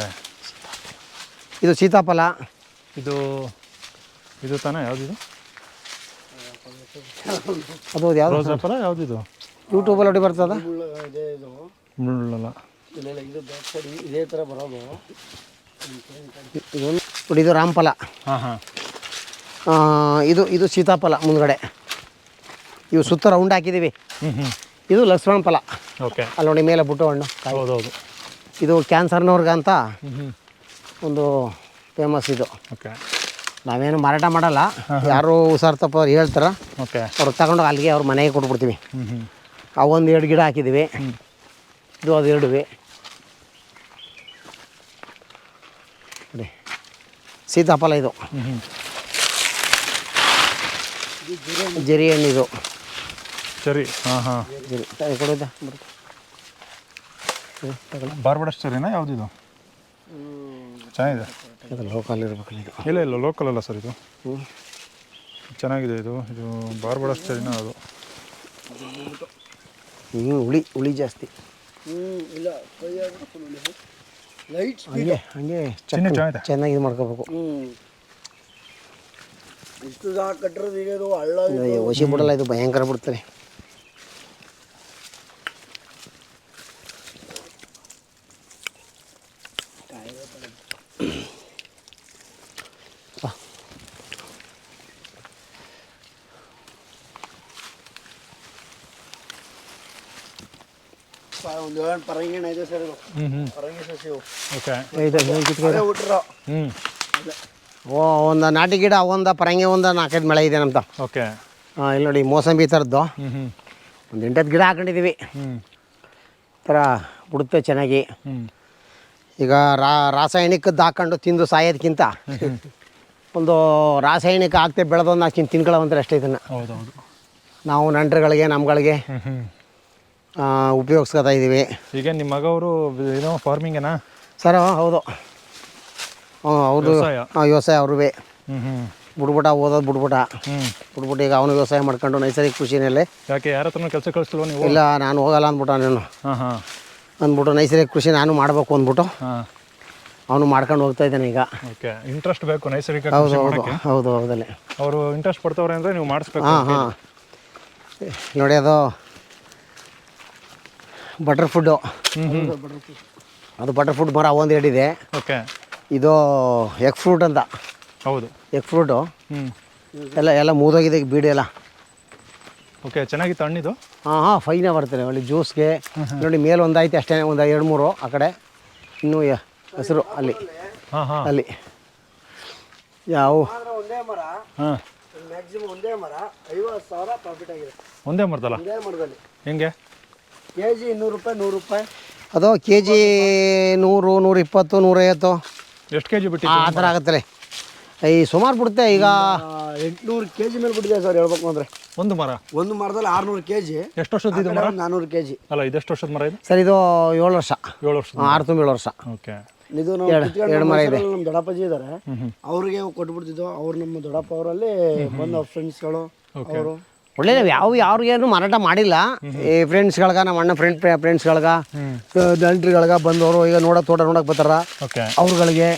ಇದು ಸೀತಾಫಲ. ಇದು ಇದು ತಾನೇ ಯಾವುದಿದು ಅದು ಯಾವುದು? ರೋಸ್ ಯಾವುದಿದು ಯೂಟ್ಯೂಬಲ್ಲಿ ಹೊಡಿ ಬರ್ತದ ಮುಳ್ಳಲ್ಲ ಇದೇ ಥರ ಬರೋದು ನೋಡಿ ಇದು ರಾಮಫಲ. ಹಾಂ ಹಾಂ. ಆ, ಇದು ಇದು ಸೀತಾಫಲ ಮುಂದ್ಗಡೆ. ಇವು ಸುತ್ತ ರೌಂಡ್ ಹಾಕಿದ್ದೀವಿ ಹ್ಞೂ ಹ್ಞೂ ಇದು ಲಕ್ಷ್ಮಣ ಫಲ. ಓಕೆ ಅಲ್ಲಿ ನೋಡಿ ಮೇಲೆ ಬುಟ್ಟು ಹಣ್ಣು ಹೌದೌದು. ಇದು ಕ್ಯಾನ್ಸರ್ನವ್ರಿಗಂತ ಹ್ಞೂ ಹ್ಞೂ ಒಂದು ಫೇಮಸ್ ಇದು. ಓಕೆ ನಾವೇನು ಮಾರಾಟ ಮಾಡಲ್ಲ. ಯಾರು ಹುಷಾರು ತಪ್ಪ ಹೇಳ್ತಾರ. ಓಕೆ. ಅವ್ರು ತಗೊಂಡು ಅಲ್ಲಿಗೆ ಅವ್ರ ಮನೆಗೆ ಕೊಟ್ಬಿಡ್ತೀವಿ. ಆ ಒಂದು ಎರಡು ಗಿಡ ಹಾಕಿದ್ದೀವಿ. ಇದು ಅದು ಎರಡುವೆ. ಸೀತಾಫಲ ಇದು. ಜರಿ ಹಣ್ಣು ಇದು. ಸರಿ ಹಾಂ ಹಾಂ. ಜರಿ. ಕೊಡೋದಾ. ಬಾರ್ಬಡಸ್ ಸರಿನಾ ಯಾವುದಿದು ಚೆನ್ನಾಗಿದೆ. ಇದು ಲೋಕಲ್ ಇರಬೇಕಲ್ಲ ಇದು. ಇಲ್ಲ ಇಲ್ಲ ಲೋಕಲ್ ಅಲ್ಲ ಸರ್ ಇದು. ಹ್ಞೂ ಚೆನ್ನಾಗಿದೆ ಇದು. ಇದು ಬಾರ್ಬಡ ಸ್ಟೈಲ್ನ ಅದು. ಹ್ಞೂ ಹುಳಿ ಹುಳಿ ಜಾಸ್ತಿ. ಇಲ್ಲ ಲೈಟ್ ಹಂಗೆ ಹಂಗೆ ಚಿನ್ನ ಚೆನ್ನಾಗಿದೆ. ಚೆನ್ನಾಗಿ ಇದು ಮಾಡ್ಕೋಬೇಕು. ಹ್ಮ್. ಇಷ್ಟು ಸಹ ಕಟ್ಟಿರೋದು ಈಗ ಇದು ಹಳ್ಳ ಇದು. ಒಸಿ ಬಿಡಲ್ಲ ಇದು ಭಯಂಕರ ಬಿಡ್ತಾರೆ ಒಂದು ಏಳು ಪರಂಗಿ ಹಣ್ಣು ಇದೆ ಸರ್ ಇದು ಹ್ಞೂ ಹ್ಞೂ ಪರಂಗಿ ಸಸಿವು ಓಕೆ ಇದು ಇದು ಕಿತ್ಕೊ ಅದೇ ಹುಟ್ಟ್ರು ಹ್ಞೂ ಓ ಒಂದು ನಾಟಿ ಗಿಡ ಒಂದ ಪರಂಗಿ ಒಂದು ನಾಲ್ಕೈದು ಮಳೆ ಇದೆ ನಮ್ದು. ಓಕೆ ಹಾಂ ಇಲ್ಲಿ ನೋಡಿ ಮೋಸಂಬಿ ಥರದ್ದು ಹ್ಞೂ ಹ್ಞೂ ಒಂದು ಎಂಟತ್ತು ಗಿಡ ಹಾಕೊಂಡಿದ್ದೀವಿ ಹ್ಞೂ ಥರ ಬಿಡುತ್ತೆ ಚೆನ್ನಾಗಿ. ಹ್ಞೂ ಈಗ ರಾ ರಾಸಾಯನಿಕದ್ದು ಹಾಕೊಂಡು ತಿಂದು ಸಾಯೋದಕ್ಕಿಂತ ಒಂದು ರಾಸಾಯನಿಕ ಹಾಕ್ತೆ ಬೆಳೆದೊಂದು ಹಾಕಿ ತಿನ್ಕೊಳ್ಳೋವಂತಾರೆ ಅಷ್ಟೇ ಇದನ್ನು. ಹೌದೌದು. ನಾವು ನಂಟ್ರುಗಳಿಗೆ ನಮ್ಗಳಿಗೆ. ಹ್ಞೂ ಹ್ಞೂ ಆ, ಉಪಯೋಗಿಸ್ಕೊತಾ ಇದ್ದೀವಿ. ಈಗ ನಿಮ್ಮ ಮಗ ಅವರು ಏನೋ ಫಾರ್ಮಿಂಗೇನಾ ಸರ್ ಹೌದು. ಅವರು ವ್ಯವಸಾಯ. ಹಾಂ ವ್ಯವಸಾಯ ಅವ್ರುವೆ ಹ್ಞೂ ಹ್ಞೂ ಬಿಡ್ಬಿಟ್ಟ ಓದೋದು ಬಿಡ್ಬಿಟ್ಟ ಹ್ಞೂ ಬಿಡ್ಬಿಟ್ಟು ಈಗ ಅವನು ವ್ಯವಸಾಯ ಮಾಡ್ಕೊಂಡು ನೈಸರ್ಗಿಕ ಕೃಷಿನಲ್ಲೇ. ಯಾಕೆ ಯಾರ ಹತ್ರ ಕೆಲಸ ಕಳಿಸ್ತಿಲ್ವ ನೀವು? ಇಲ್ಲ ನಾನು ಹೋಗಲ್ಲ ಅಂದ್ಬಿಟ್ಟು ನಾನು. ಅಂದ್ಬಿಟ್ಟು ನೈಸರ್ಗಿಕ ಕೃಷಿ ನಾನು ಮಾಡಬೇಕು ಅಂದ್ಬಿಟ್ಟು ಅವನು ಮಾಡ್ಕೊಂಡು ಹೋಗ್ತಾ ಇದ್ದಾನೆ ಈಗ. ಓಕೆ ಇಂಟ್ರೆಸ್ಟ್ ಬೇಕು ನೈಸರ್ಗಿಕ ಹೌದು ಹೌದು ಹೌದು ಹೌದಲ್ಲೇ. ಅವರು ಇಂಟ್ರೆಸ್ಟ್ ಪಡ್ತವ್ರೆ ಅಂದರೆ ನೀವು ಮಾಡಿಸ್ಬೇಕು ಹಾಂ ಹಾಂ. ನೋಡಿ ಅದು ಬಟರ್ ಫುಡ್ಡು ಹ್ಞೂ ಹ್ಞೂ ಅದು ಬಟರ್ ಫುಡ್ ಮರ ಒಂದು ಇದೆ. ಓಕೆ ಇದು ಎಗ್ ಫ್ರೂಟ್ ಅಂತ. ಹೌದು. ಎಗ್ ಫ್ರೂಟು ಹ್ಞೂ ಎಲ್ಲ ಎಲ್ಲ ಮೂದೋಗಿದೆ ಬೀಡಿ ಎಲ್ಲ. ಓಕೆ ಚೆನ್ನಾಗಿತ್ತು ಹಣ್ಣಿದು? ಹಾಂ ಹಾಂ ಫೈನೇ ಬರ್ತಾರೆ ಒಳ್ಳೆ ಜ್ಯೂಸ್ಗೆ ನೋಡಿ ಮೇಲೆ ಒಂದಾಯ್ತು ಐತೆ ಅಷ್ಟೇ ಒಂದು ಎರಡು ಮೂರು ಆ ಕಡೆ. ಇನ್ನೂ ಹೆಸರು ಹಸಿರು ಅಲ್ಲಿ. ಹಾಂ ಹಾಂ. ಅಲ್ಲಿ. ಯಾವ? ಒಂದೇ ಮರ ಹಾಂ. ಮ್ಯಾಕ್ಸಿಮಮ್ ಒಂದೇ ಮರ ಐವತ್ತು ಸಾವಿರ ಪ್ರಾಫಿಟ್ ಆಗಿದೆ. ಒಂದೇ ಮರದಲ್ಲ? ಒಂದೇ ಮರದಲ್ಲಿ. ಹೆಂಗೆ? ಕೆ ಜಿ ಇನ್ನೂರು ರೂಪಾಯಿ ನೂರು ರೂಪಾಯಿ. ಅದು ಕೆ ಜಿ ನೂರು ನೂರ ಇಪ್ಪತ್ತು ನೂರೈವತ್ತು ಎಷ್ಟು ಕೆ ಜಿ ಆ ಥರ ಆಗುತ್ತಲ್ಲ ಈ ಸುಮಾರು ಬಿಡುತ್ತೆ ಈಗ. ಎಂಟುನೂರು ಕೆ ಜಿ ಮೇಲೆ ಬಿಟ್ಟಿದೆ ಸರ್ ಹೇಳ್ಬೇಕು ಅಂದರೆ. ಒಂದು ಮರ? ಒಂದು ಮರದಲ್ಲಿ ಆರುನೂರು ಕೆ ಜಿ ಎಷ್ಟು ವರ್ಷದ ಇದು ಮರ? ನಾನ್ನೂರು ಕೆ ಜಿ ಅಲ್ಲ ಇದೆಷ್ಟು ವರ್ಷದ ಮರ ಇದೆ? ಸರ್ ಇದು ಏಳು ವರ್ಷ. ಏಳು ವರ್ಷ ಆರು ತುಂಬ ಏಳು ವರ್ಷ. ಓಕೆ. ಇದು ಎರಡು- ಮರ ಇದೆ. ನಮ್ಮ ದೊಡ್ಡಪ್ಪಾಜಿ ಇದ್ದಾರೆ ಅವ್ರಿಗೆ ಕೊಟ್ಬಿಡ್ತಿದ್ದೋ ಅವ್ರು ನಮ್ಮ ದೊಡ್ಡಪ್ಪ ಅವರಲ್ಲಿ ಬಂದು ಅವ್ರ ಫ್ರೆಂಡ್ಸ್ಗಳು ಅವರು. ಒಳ್ಳೆ ನಾವು ಯಾವ ಯಾರಿಗೇನು ಮಾರಾಟ ಮಾಡಿಲ್ಲ. ಈ ಫ್ರೆಂಡ್ಸ್ಗಳ್ಗ ನಮ್ಮ ಅಣ್ಣ ಫ್ರೆಂಡ್ ಫ್ರೆಂಡ್ಸ್ಗಳ್ಗ ನೆಂಟ್ರಿಗಳ್ಗ ಬಂದವರು ಈಗ ನೋಡೋ ತೋಟ ನೋಡಕ್ ಬರ್ತಾರ. ಓಕೆ. ಅವ್ರುಗಳಿಗೆ